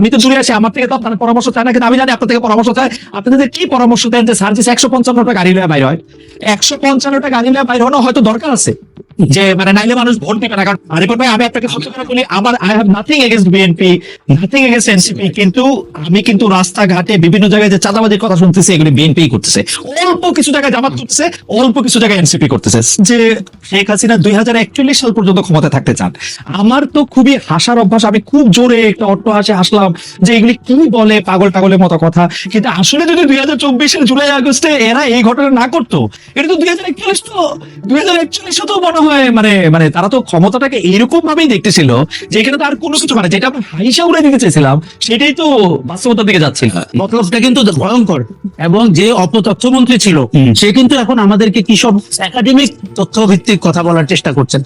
আমি তো দূরে আছি, আমার থেকে তো আপনার পরামর্শ চায় না, কিন্তু আমি জানি আপনার থেকে পরামর্শ চায়। আপনাদের কি পরামর্শ দেন যে সার্জিস একশো পঞ্চান্নটা গাড়ি নিয়ে বাইর হয়। একশো পঞ্চান্নটা গাড়ি নিয়ে বাইর হনো হয়তো দরকার আছে। যে মানে নাইলে মানুষ ভোট দিবে না, কারণ আরিফুল ভাই, আমি আপনাকে সত্যি কথা বলি, আমার I have nothing against BNP nothing against NCP কিন্তু আমি কিন্তু রাস্তাঘাটে বিভিন্ন জায়গায় যে চাঁদাবাজির কথা শুনতেছি, এগুলি বিএনপি করতেছে। অল্প কিছু জায়গায় জামাত করতেছে, অল্প কিছু জায়গায় এনসিপি করতেছে। যে শেখ হাসিনা দুই হাজার একচল্লিশ সাল পর্যন্ত ক্ষমতায় থাকতে চান। আমার তো খুবই হাসার অভ্যাস, আমি খুব জোরে একটা অট্ট হাসে হাসলাম। যে এগুলি কি বলে পাগল পাগলের মতো কথা। কিন্তু আসলে যদি দুই হাজার চব্বিশের জুলাই আগস্টে এরা এই ঘটনা না করতো এটা তো দুই হাজার একচল্লিশ তো দুই হাজার একচল্লিশ তো মনে হয় মানে মানে তারা তো ক্ষমতাটাকে এরকম ভাবেই দেখতেছিল যে এখানে তো আর কোনো কিছু মানে যেটা আমরা হাইসা উড়ে দিতে চেয়েছিলাম সেটাই তো বাস্তবতার দিকে যাচ্ছিল মতলবটা কিন্তু ভয়ঙ্কর। এবং যে অপতথ্যমন্ত্রী ছিল সে কিন্তু এখন আমাদেরকে কি সব একাডেমিক তথ্য ভিত্তিক কথা বলার চেষ্টা করছেন।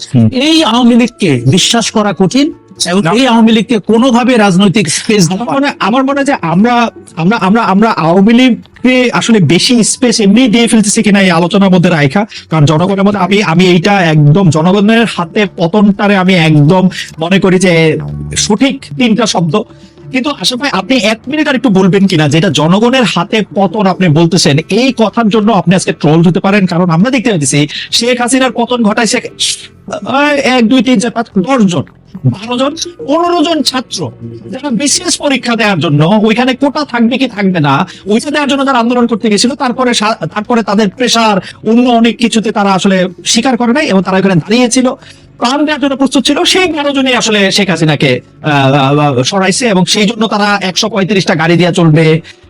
এই আওয়ামী লীগকে বিশ্বাস করা কঠিন এবং এই আওয়ামী লীগকে কোনোভাবে রাজনৈতিক স্পেস আমার মনে আমার মনে হয় যে আমরা আমরা আমরা আমরা আওয়ামী লীগকে আসলে বেশি স্পেস এমনি দিয়ে ফেলতেছি কিনা এই আলোচনার মধ্যে রাখা কারণ জনগণের মধ্যে আমি আমি এইটা একদম জনগণের হাতে পতনটারে আমি একদম মনে করি যে সঠিক তিনটা শব্দ। কিন্তু আশা ভাই আপনি এক মিনিট আর একটু বলবেন কিনা? যেটা জনগণের হাতে পতন আপনি বলতেছেন এই কথার জন্য আপনি আজকে ট্রোল হতে পারেন কারণ আমরা দেখতে পাচ্ছি শেখ হাসিনার পতন ঘটাইছে আহ, এক দুই তিন চার পাঁচ দশ জন বারো জন পনেরো জন ছাত্র যারা বিশেষ পরীক্ষা দেওয়ার জন্য ওইখানে কোটা থাকবে কি থাকবে না ওইটা দেওয়ার জন্য তারা আন্দোলন করতে গেছিল তারপরে তারপরে তাদের প্রেশার অন্য অনেক কিছুতে তারা আসলে স্বীকার করে নাই এবং তারা ওইখানে দাঁড়িয়েছিল। প্রাণ জন্য প্রস্তুত ছিল, সেই বারো জনই আসলে শেখ হাসিনাকে সরাইছে এবং সেই জন্য তারা একশো পঁয়ত্রিশটা গাড়ি চলবে।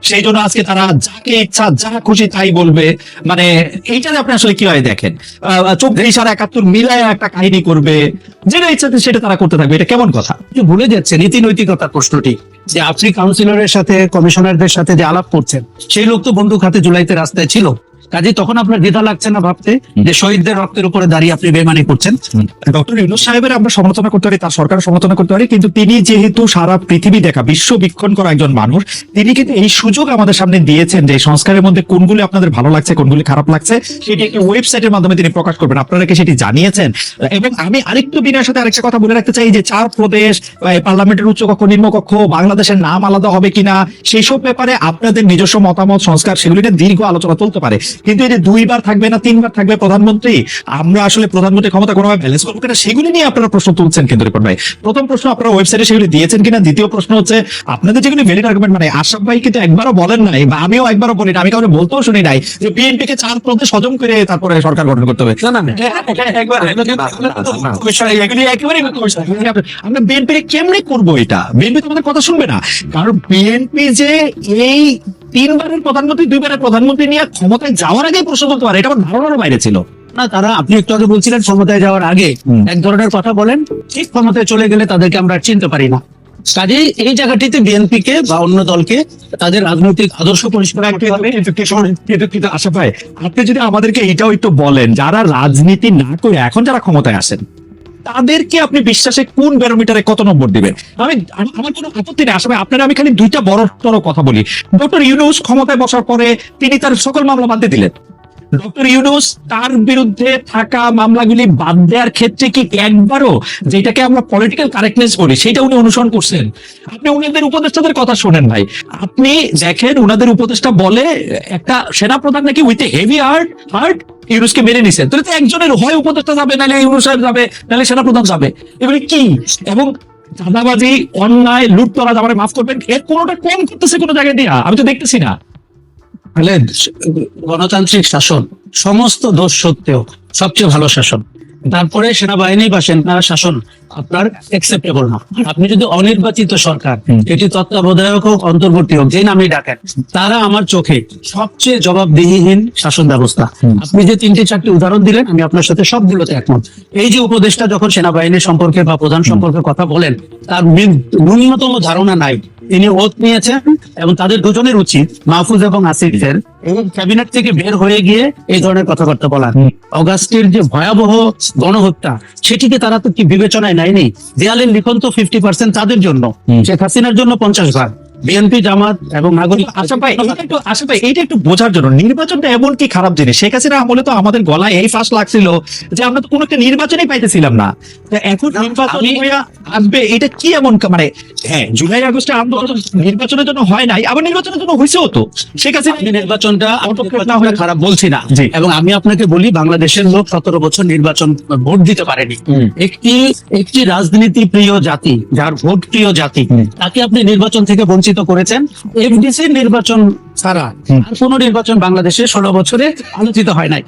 সেই জন্য আজকে তারা যাকে ইচ্ছা, যা খুশি তাই বলবে। মানে আপনি আসলে কীভাবে দেখেন? চব্বিশ একাত্তর মিলায় একটা কাহিনী করবে। যেটা ইচ্ছাতে সেটা তারা করতে থাকবে। এটা কেমন কথা? ভুলে যাচ্ছে নীতি নৈতিকতার প্রশ্নটি। যে আপনি কাউন্সিলরের সাথে, কমিশনারদের সাথে যে আলাপ করছেন, সেই লোক তো বন্দুক হাতে জুলাইতে রাস্তায় ছিল। কাজে তখন আপনার দ্বিধা লাগছে না ভাবতে যে শহীদদের রক্তের উপরে দাঁড়িয়ে আপনি বেমানি করছেন। ডক্টর ইউনুস সাহেবের আমরা সমালোচনা করতে পারি তার সরকার সমালোচনা করতে পারি কিন্তু তিনি যেহেতু সারা পৃথিবী দেখা বিশ্ব বীক্ষণ করা একজন মানুষ তিনি কিন্তু এই সুযোগ আমাদের সামনে দিয়েছেন যে সংস্কারের মধ্যে কোনগুলি আপনাদের ভালো লাগছে কোনগুলি খারাপ লাগছে সেটি একটি ওয়েবসাইটের মাধ্যমে তিনি প্রকাশ করবেন। আপনারা কি সেটি জানিয়েছেন? এবং আমি আরেকটু বিনয়ের সাথে আরেকটা কথা বলে রাখতে চাই যে চার প্রদেশ পার্লামেন্টের উচ্চকক্ষ নিম্নকক্ষ বাংলাদেশের নাম আলাদা হবে কিনা সেই সব ব্যাপারে আপনাদের নিজস্ব মতামত সংস্কার সেগুলি নিয়ে দীর্ঘ আলোচনা চলতে পারে। কিন্তু এই যে দুইবার থাকবে না তিনবার থাকবে প্রধানমন্ত্রী আমরা আসলে প্রধানমন্ত্রী ক্ষমতা কোনোভাবে ব্যালেন্স করব কিনা সেগুলি নিয়ে আপনারা প্রশ্ন তুলছেন কিন্তু রিপন ভাই প্রথম প্রশ্ন আপনারা ওয়েবসাইটে সেগুলি দিয়েছেন কিনা দ্বিতীয় প্রশ্ন হচ্ছে আপনাদের যেগুলি ভ্যালিড আর্গুমেন্ট মানে আশরাফ ভাই কিন্তু একবারও বলেন নাই বা আমিও একবারও বলি না আমি কাউকে বলতেও শুনি নাই যে বিএনপি কে চার প্রদেশ হজম করে তারপরে সরকার গঠন করতে হবে না না। আমরা বিএনপি কেমনে করব এটা বিএনপি তো আমাদের কথা শুনবে না কারণ বিএনপি যে এই তিনবারের প্রধানমন্ত্রী দুইবারের প্রধানমন্ত্রী নিয়ে ক্ষমতায় যাওয়ার আগে প্রশ্ন তুলতে পারে। এটা আমার ধারণার বাইরে ছিল। না তারা আপনি একটু আগে বলছিলেন ক্ষমতায় যাওয়ার আগে। এক ধরনের কথা বলেন ঠিক ক্ষমতায় চলে গেলে তাদেরকে আমরা চিনতে পারি না। কাজেই এই জায়গাটিতে বিএনপি কে বা অন্য দলকে তাদের রাজনৈতিক আদর্শ পরিষ্কার করতে হবে। কিন্তু কিন্তু আশা ভাই আপনি যদি আমাদেরকে এটাও একটু বলেন যারা রাজনীতি না করে এখন যারা ক্ষমতায় আসেন তাদেরকে আপনি বিশ্বাসে কোন ব্যারোমিটারে কত নম্বর দিবেন? আমি, আমার কোনো আপত্তি নেই। আসলে আপনারা, আমি খালি দুইটা বড় বড় কথা বলি। ডক্টর ইউনুস ক্ষমতায় বসার পরে তিনি তার সকল মামলা মানতে দিলেন। ডক্টর ইউনুস, তার বিরুদ্ধে থাকা মামলাগুলি বাদ দেওয়ার ক্ষেত্রে কি একবারও যেটাকে আমরা পলিটিক্যাল কারেক্টনেস বলি, সেটা উনি অনুসরণ করছেন? আপনি উনাদের উপদেষ্টাদের কথা শোনেন ভাই। আপনি দেখেন, উনাদের উপদেষ্টা বলে একটা সেনা প্রধান নাকি with a heavy heart heart ইউনুসকে মেনে নিছেন তাহলে তো একজনের হয় উপদেষ্টা যাবে, নাহলে ইউনুস সাহেব যাবে, নাহলে সেনা প্রধান যাবে। এবারে কি? এবং চাঁদাবাজি, অন্যায়, লুটতরাজ আমার মাফ করবেন, এর কোনোটা কম করতেছে কোনো জায়গায় দিয়া? আমি তো দেখতেছি না। গণতান্ত্রিক শাসন সমস্ত দোষ সত্ত্বেও সবচেয়ে ভালো শাসন। তারপরে সেনাবাহিনী বা সেনা শাসন আপনার একসেপ্টেবল না। আপনি যদি অনির্বাচিত সরকার এটি তত্ত্বাবধায়ক হোক অন্তর্বর্তী হোক যে নামই ডাকেন তারা আমার চোখে সবচেয়ে জবাবদিহিহীন শাসন ব্যবস্থা। আপনি যে তিনটে চারটি উদাহরণ দিলেন আমি আপনার সাথে সবগুলোতে একমত। এই যে উপদেষ্টা যখন সেনাবাহিনী সম্পর্কে বা প্রধান সম্পর্কে কথা বলেন তার ন্যূনতম ধারণা নাই। তিনি ওত নিয়েছেন এবং তাদের দুজনের উচিত মাহফুজ এবং আসিফের এবং ক্যাবিনেট থেকে বের হয়ে গিয়ে এই ধরনের কথাবার্তা বলা। অগাস্টের যে ভয়াবহ গণহত্যা সেটিকে তারা তো কি বিবেচনায় নেয়নি? দেয়ালের লিখন তো ফিফটি পার্সেন্ট তাদের জন্য। শেখ হাসিনার জন্য পঞ্চাশ ভাগ। বিএনপি জামাত এবং নাগরিক আচ্ছা ভাই এইটা একটু আচ্ছা ভাই এইটা একটু বোঝার জন্য। নির্বাচনটা এমন কি খারাপ জিনিস? শেখ হাসিনা আমলে তো আমাদের গলায় এই ফাঁস লাগছিল যে আমরা তো কোনো একটা নির্বাচনই পাইতেছিলাম না। এখন নির্বাচন আসবে এটা কি এমন মানে হ্যাঁ জুলাই আগস্টে আন্দোলন নির্বাচনের জন্য হয় নাই আবার নির্বাচনের জন্য হয়েছেও তো। শেখ হাসিনা নির্বাচনটা না হলে- খারাপ বলছি না। এবং আমি আপনাকে বলি বাংলাদেশের লোক সতেরো বছর নির্বাচন ভোট দিতে পারেনি। একটি একটি রাজনীতি প্রিয় জাতি যার ভোট প্রিয় জাতি তাকে আপনি নির্বাচন থেকে বঞ্চিত করেছেন এফডিসির নির্বাচন ছাড়া আর কোন নির্বাচন বাংলাদেশে ষোলো বছরে আলোচিত হয় নাই।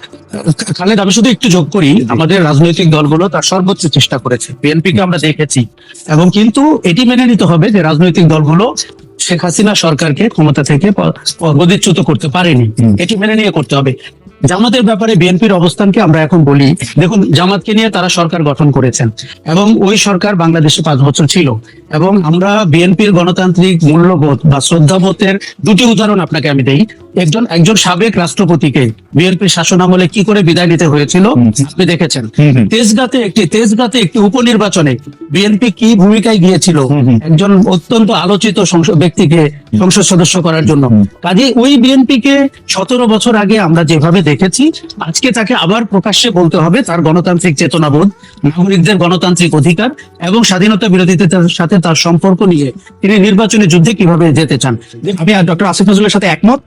খালেদ আমি শুধু একটু যোগ করি আমাদের রাজনৈতিক দলগুলো তার সর্বোচ্চ চেষ্টা করেছে। বিএনপি কে আমরা দেখেছি। এবং কিন্তু এটি মেনে নিতে হবে যে রাজনৈতিক দলগুলো শেখ হাসিনা সরকারকে ক্ষমতা থেকে পদচ্যুত করতে পারেনি। এটি মেনে নিয়ে করতে হবে। জামাতের ব্যাপারে বিএনপির অবস্থানকে আমরা এখন বলি দেখুন জামাতকে নিয়ে তারা সরকার গঠন করেছেন এবং ওই সরকার বাংলাদেশে পাঁচ বছর ছিল এবং আমরা বিএনপির গণতান্ত্রিক মূল্যবোধ বা শ্রদ্ধাবোধের দুটি উদাহরণ আপনাকে আমি দেই একজন একজন সাবেক রাষ্ট্রপতিকে বিএনপির শাসন আমলে কি করে বিদায় নিতে হয়েছিল আপনি দেখেছেন। তেজগাতে একটি তেজগাতে একটি উপনির্বাচনে বিএনপি কি ভূমিকায় গিয়েছিল। একজন অত্যন্ত আলোচিত সংসদ ব্যক্তিকে সংসদ সদস্য করার জন্য। কাজে ওই বিএনপি কে সতেরো বছর আগে আমরা যেভাবে দেখেছি আজকে তাকে আবার প্রকাশ্যে বলতে হবে তার গণতান্ত্রিক চেতনাবোধ নাগরিকদের গণতান্ত্রিক অধিকার এবং স্বাধীনতা বিরোধীদের সাথে তার সম্পর্ক নিয়ে তিনি নির্বাচনী যুদ্ধে কীভাবে যেতে চান। আমি ডক্টর আসিফ নজরুলের সাথে একমত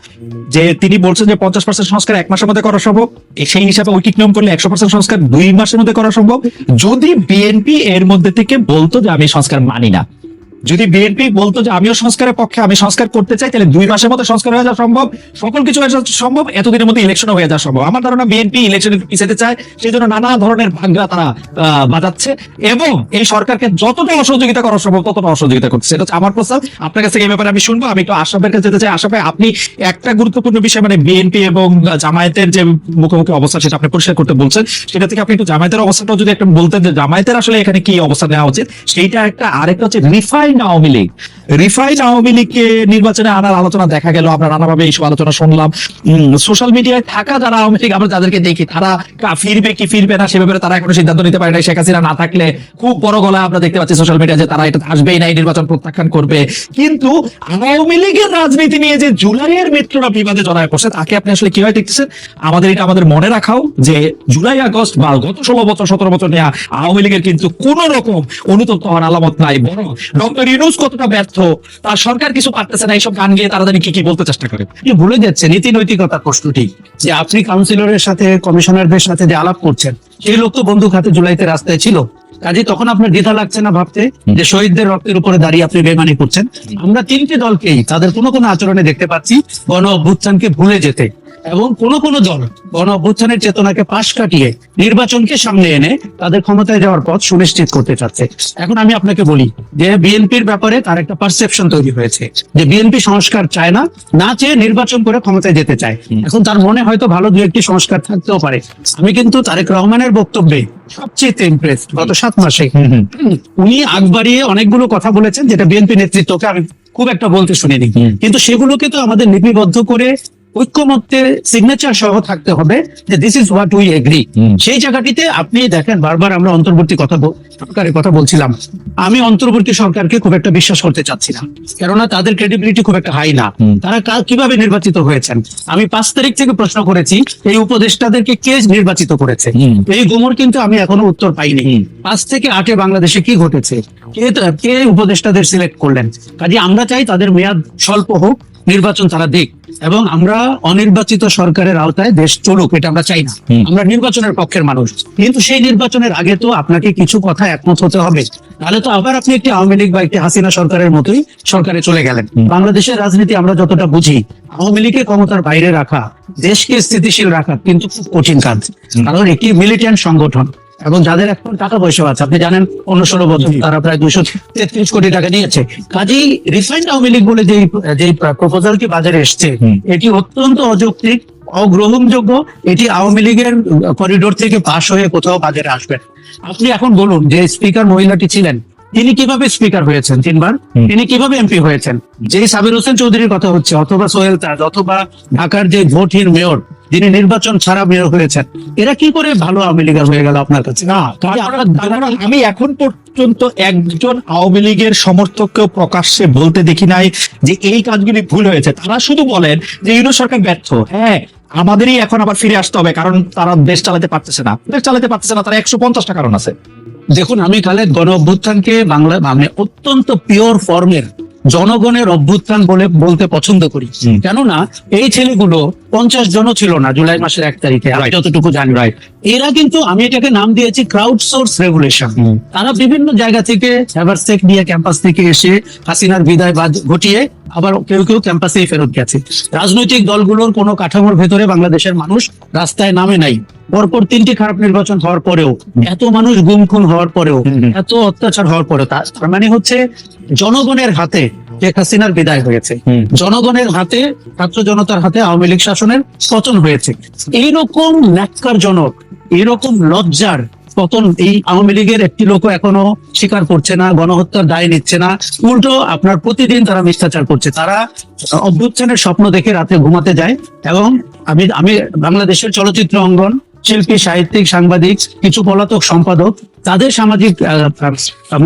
যে তিনি বলছেন যে পঞ্চাশ পার্সেন্ট সংস্কার এক মাসের মধ্যে করা সম্ভব। সেই হিসাবে ঐকিক নিয়ম করলে একশো পার্সেন্ট সংস্কার দুই মাসের মধ্যে করা সম্ভব। যদি বিএনপি এর মধ্যে থেকে বলতো যে আমি সংস্কার মানি না যদি বিএনপি বলতো যে আমিও সংস্কারের পক্ষে, আমি সংস্কার করতে চাই, তাহলে দুই মাসের মধ্যে সংস্কার হয়ে যাওয়া সম্ভব। সকল কিছু হয়ে যাওয়া সম্ভব, এতদিনের মধ্যে ইলেকশন হয়ে যাওয়া সম্ভব। আমার ধারণা বিএনপি ইলেকশন পিছাতে চায়, সেই জন্য নানা ধরনের ভাগ্যা তারা বাজাচ্ছে। এবং এই সরকারকে যতটা অসহযোগিতা করা সম্ভব, ততটা অসহযোগিতা করছে সেটা হচ্ছে আমার প্রস্তাব। আপনার কাছে এই ব্যাপারে আমি শুনব। আমি একটু আশাফের কাছে যেতে চাই। আশাফে আপনি একটা গুরুত্বপূর্ণ বিষয় মানে বিএনপি এবং জামায়াতের যে মুখোমুখি অবস্থা, সেটা আপনি পরিষ্কার করতে বলছেন। সেটা থেকে আপনি একটু জামায়াতের অবস্থাটাও যদি একটা বলতেন যে জামায়াতের আসলে এখানে কি অবস্থা নেওয়া উচিত, সেইটা একটা আরেকটা হচ্ছে রিফাইন আওয়ামী লীগ। রিফাইন আওয়ামী লীগকে নির্বাচনে আনার আলোচনা দেখা গেল আমরা নানাভাবে এইসব আলোচনা শুনলাম। সোশ্যাল মিডিয়ায় থাকা যারা আওয়ামী লীগ, আমরা যাদেরকে দেখি, তারা ফিরবে কি ফিরবে না, সে ব্যাপারে তারা এখনও সিদ্ধান্ত নিতে পারে না শেখ হাসিনা না থাকলে খুব বড় গলা আমরা দেখতে পাচ্ছি সোশ্যাল মিডিয়া যে তারা এটা আসবেই না নির্বাচন প্রত্যাখ্যান করবে। কিন্তু আওয়ামী লীগের রাজনীতি নিয়ে যে জুলাইয়ের মিত্ররা বিবাদে জড়ায় পড়ছে, তাকে আপনি আসলে কীভাবে দেখতেছেন? আমাদের এটা আমাদের মনে রাখাও যে জুলাই, আগস্ট বা গত ষোলো বছর, সতেরো বছর নেওয়া আওয়ামী লীগের কিন্তু কোন রকম অনুতপ্ত হওয়ার আলামত নাই, বরং ডক্টর ইউনুস কতটা ব্যর্থ? তার সরকার কিছু পারতেছে না এইসব গান গিয়ে তারা জানি কি কি বলতে চেষ্টা করে? ভুলে যাচ্ছে নীতি নৈতিকতার প্রশ্নটি যে আপনি কাউন্সিলরের সাথে কমিশনারদের সাথে যে আলাপ করছেন সেই লোক তো বন্দুক হাতে জুলাইতে রাস্তায় ছিল। কাজে তখন আপনার দ্বিধা লাগছে না ভাবতে যে শহীদদের রক্তের উপরে দাঁড়িয়ে আপনি বেমানি করছেন? আমরা তিনটি দলকেই তাদের কোনো কোনো আচরণে দেখতে পাচ্ছি গণ অভ্যুত্থানকে ভুলে যেতে। এবং কোন কোন দল গণ অভ্যুত্থানের চেতনাকে পাশ কাটিয়ে নির্বাচনকে সামনে এনে তাদের ক্ষমতায় যাওয়ার পথ সুনিশ্চিত করতে চাচ্ছে। এখন আমি আপনাকে বলি যে বিএনপির ব্যাপারে তার একটা পারসেপশন তৈরি হয়েছে যে বিএনপি সংস্কার চায় না না চেয়ে নির্বাচন করে ক্ষমতায় যেতে চায়। এখন তার মনে হয়তো ভালো দু একটি সংস্কার থাকতেও পারে। আমি কিন্তু তারেক রহমানের বক্তব্যে সবচেয়ে ইমপ্রেসড গত সাত মাসে উনি আগ বাড়িয়ে অনেকগুলো কথা বলেছেন যেটা বিএনপি নেতৃত্বকে আমি খুব একটা বলতে শুনিনি। কিন্তু সেগুলোকে তো আমাদের লিপিবদ্ধ করে ঐক্যমত্যে সিগনেচার সহ থাকতে হবে যে this is what we agree সেই জায়গাটিতে আপনি দেখেন বারবার আমরা অন্তর্বর্তী কথা সরকারের কথা বলছিলাম। আমি অন্তর্বর্তী সরকারকে খুব একটা বিশ্বাস করতে চাচ্ছি না। কেননা তাদের ক্রেডিবিলিটি খুব একটা হাই না। তারা কীভাবে নির্বাচিত হয়েছেন? আমি পাঁচ তারিখ থেকে প্রশ্ন করেছি এই উপদেষ্টাদেরকে কে নির্বাচিত করেছে। এই গুমর কিন্তু আমি এখনও উত্তর পাইনি। পাঁচ থেকে আটে বাংলাদেশে কি ঘটেছে? কে কে উপদেষ্টাদের সিলেক্ট করলেন? কাজে আমরা চাই তাদের মেয়াদ স্বল্প হোক নির্বাচন তারা দিক। এবং আমরা অনির্বাচিত সরকারের আওতায় দেশ চলুক এটা আমরা চাই না। আমরা নির্বাচনের পক্ষের মানুষ। কিন্তু সেই নির্বাচনের আগে তো আপনাকে কিছু কথা একমত হতে হবে। তাহলে তো আবার আপনি একটি আওয়ামী লীগ বা একটি হাসিনা সরকারের মতোই সরকারে চলে গেলেন। বাংলাদেশের রাজনীতি আমরা যতটা বুঝি আওয়ামী লীগকে ক্ষমতার বাইরে রাখা দেশকে স্থিতিশীল রাখা কিন্তু খুব কঠিন কাজ। কারণ একটি মিলিটেন্ট সংগঠন এবং যাদের এখন টাকা পয়সা আছে আপনি জানেন অন্য ষোলো বছর তারা প্রায় দুশো তেত্রিশ কোটি টাকা নিয়েছে কাজেই রিফাইন্ড আওয়ামী লীগ বলে যে যে প্রপোজালটি বাজারে এসছে এটি অত্যন্ত অযৌক্তিক অগ্রহণযোগ্য এটি আওয়ামী লীগের করিডোর থেকে পাশ হয়ে কোথাও বাজারে আসবে আপনি এখন বলুন যে স্পিকার মহিলাটি ছিলেন তিনি কীভাবে স্পিকার হয়েছেন তিনবার? তিনি কীভাবে এমপি হয়েছেন? যে সাবির হোসেন চৌধুরীর কথা হচ্ছে অথবা সোহেল তাজ অথবা ঢাকার যে ভোটহীন মেয়র যিনি নির্বাচন ছাড়া বের হয়েছেন এরা কি করে ভালো আওয়ামী লীগার হয়ে গেল আপনার কাছে? না আমি এখন পর্যন্ত একজন আওয়ামী লীগের সমর্থককেও প্রকাশ্যে বলতে দেখি নাই যে এই কাজগুলি ভুল হয়েছে। তারা শুধু বলেন যে ইউনো সরকার ব্যর্থ। হ্যাঁ আমাদেরই এখন আবার ফিরে আসতে হবে কারণ তারা দেশ চালাতে পারতেছে না। দেশ চালাতে পারতেছে না তারা একশো পঞ্চাশটা কারণ আছে। দেখুন আমি খালেদ গণ অভ্যুত্থানকে বাংলা মানে অত্যন্ত পিওর ফর্মের জনগণের অভ্যুত্থান বলে বলতে পছন্দ করি। কেননা এই ছেলেগুলো পঞ্চাশ জনও ছিল না জুলাই মাসের এক তারিখে আমি. যতটুকু জানি. এরা কিন্তু আমি এটাকে নাম দিয়েছি ক্রাউড সোর্স রেগুলেশন তারা বিভিন্ন জায়গা থেকে নিয়ে ক্যাম্পাস থেকে এসে হাসিনার বিদায় বাদ- ঘটিয়ে আবার কেউ কেউ ক্যাম্পাসেই ফেরত গেছে। রাজনৈতিক দলগুলোর কোনো কাঠামোর ভেতরে বাংলাদেশের মানুষ রাস্তায় নামে নাই। পরপর তিনটি খারাপ নির্বাচন হওয়ার পরেও এত মানুষ গুম খুন হওয়ার পরেও। এত অত্যাচার হওয়ার পরেও তার মানে হচ্ছে জনগণের হাতে শেখ হাসিনার বিদায় হয়েছে। জনগণের হাতে ছাত্র জনতার হাতে আওয়ামী লীগ শাসনের পতন হয়েছে। এইরকম ন্যাক্কারজনক এরকম লজ্জার পতন এই আওয়ামী লীগের একটি লোক এখনও স্বীকার করছে না, গণহত্যার দায় নিচ্ছে না। উল্টো আপনার প্রতিদিন তারা মিথ্যাচার করছে। তারা অভ্যুত্থানের স্বপ্ন দেখে রাতে ঘুমাতে যায় এবং আমি আমি বাংলাদেশের চলচ্চিত্র অঙ্গন, শিল্পী, সাহিত্যিক, সাংবাদিক, কিছু পলাতক সম্পাদক, তাদের সামাজিক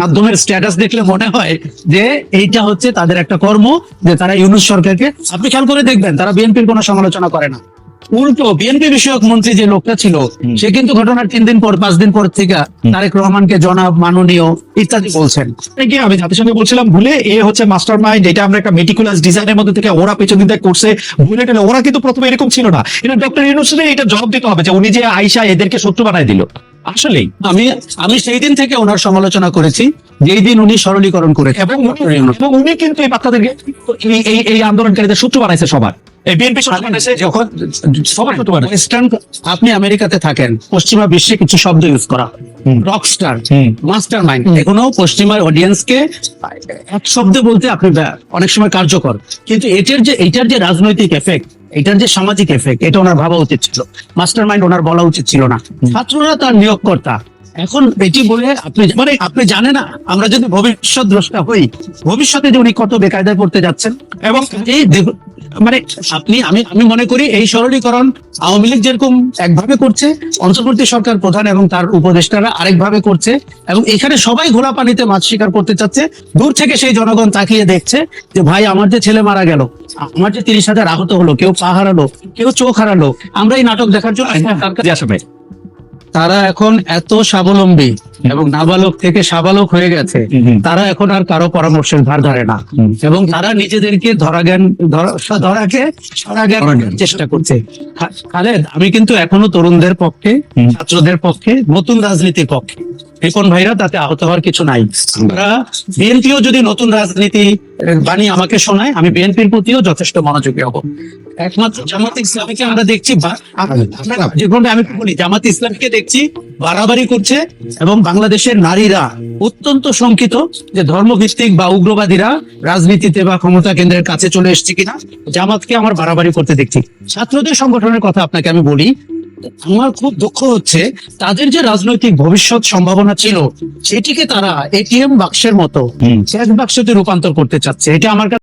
মাধ্যমের স্ট্যাটাস দেখলে মনে হয় যে এইটা হচ্ছে তাদের একটা কর্ম, যে তারা ইউনুস সরকারকে, আপনি খেয়াল করে দেখবেন, তারা বিএনপির কোনো সমালোচনা করে না। উল্টো বিএনপি বিষয়ক মন্ত্রী যে লোকটা ছিল সে কিন্তু ঘটনার তিন দিন পর পাঁচ দিন পর থেকে তারেক রহমানকে জনাব মাননীয় ইত্যাদি বলছেন। কি আমি জাতিসংঘে বলছিলাম ভুলে এ হচ্ছে মাস্টার মাইন্ড এটা আমরা একটা মেটিকুলাস ডিজাইনের মধ্যে থেকে ওরা পেছন দিকে করছে ভুলে টেলে ওরা কিন্তু প্রথমে এরকম ছিল না। এটা ডক্টর ইউনুসের এটা জবাব দিতে হবে যে উনি যে আইসা এদেরকে শত্রু বানায় দিল। আসলেই। আমি আমি সেই দিন থেকে ওনার সমালোচনা করেছি। যেই দিন উনি সরলীকরণ করেছেন। এবং উনি- এবং উনি কিন্তু এই বাচ্চাদেরকে এই এই এই আন্দোলনকারীদের শত্রু বানাইছে সবার। এই বিএনপি যখন সবার ওয়েস্টার্ন আপনি আমেরিকাতে থাকেন পশ্চিমা বিশ্বে কিছু শব্দ ইউজ করা। রকস্টার মাস্টার মাইন্ড এখনও পশ্চিমার অডিয়েন্সকে এক শব্দে বলতে আপনি অনেক সময় কার্যকর। কিন্তু এটার যে এটার যে রাজনৈতিক এফেক্ট এটার যে সামাজিক এফেক্ট এটা ওনার ভাবা উচিত ছিল। মাস্টার মাইন্ড ওনার বলা উচিত ছিল না। ছাত্ররা তার নিয়োগকর্তা। এখন এটি বলে আপনি মানে আপনি জানেন না আমরা যদি ভবিষ্যৎ দ্রষ্টা হই ভবিষ্যতে যে উনি কত বেকায়দায় পড়তে যাচ্ছেন এবং এই মানে আপনি আমি আমি মনে করি এই সরলীকরণ আওয়ামী লীগ যেরকম একভাবে করছে অন্তর্বর্তী সরকার প্রধান এবং তার উপদেষ্টারা আরেকভাবে করছে এবং এখানে সবাই ঘোলা পানিতে মাছ শিকার করতে চাচ্ছে দূর থেকে সেই জনগণ তাকিয়ে দেখছে যে ভাই আমার যে ছেলে মারা গেল আমার যে তিরিশ হাজার আহত হলো কেউ পা হারালো কেউ চোখ হারালো আমরা এই নাটক দেখার জন্য আসলে তারা এখন এত স্বাবলম্বী এবং নাবালক থেকে সাবালক হয়ে গেছে। তারা এখন আর কারও পরামর্শের ধার ধরে না। এবং তারা নিজেদেরকে ধরা জ্ঞান ধরা- ধরাকে সারা জ্ঞান। চেষ্টা করছে। খালেদ আমি কিন্তু এখনও তরুণদের পক্ষে ছাত্রদের পক্ষে নতুন রাজনীতির পক্ষে। রিপন ভাইরা তাতে আহত হওয়ার কিছু নাই। আমরা বিএনপিও যদি নতুন রাজনীতি বাণী আমাকে শোনায় আমি বিএনপির প্রতিও যথেষ্ট মনোযোগী হব। একমাত্র জামাত ইসলামীকে আমরা দেখছি যেভাবে আমি বলি জামাত ইসলামীকে দেখছি বাড়াবাড়ি করছে এবং বাংলাদেশের নারীরা অত্যন্ত শঙ্কিত যে ধর্মভিত্তিক বা উগ্রবাদীরা রাজনীতিতে বা ক্ষমতা কেন্দ্রের কাছে চলে এসছে কিনা জামাতকে আমার বাড়াবাড়ি করতে দেখছি। ছাত্রদের সংগঠনের কথা আপনাকে আমি বলি আমার খুব দুঃখ হচ্ছে তাদের যে রাজনৈতিক ভবিষ্যৎ সম্ভাবনা ছিল সেটিকে তারা এটিএম বাক্সের মতো। চেক বাক্সতে রূপান্তর করতে চাচ্ছে এটা আমার কাছে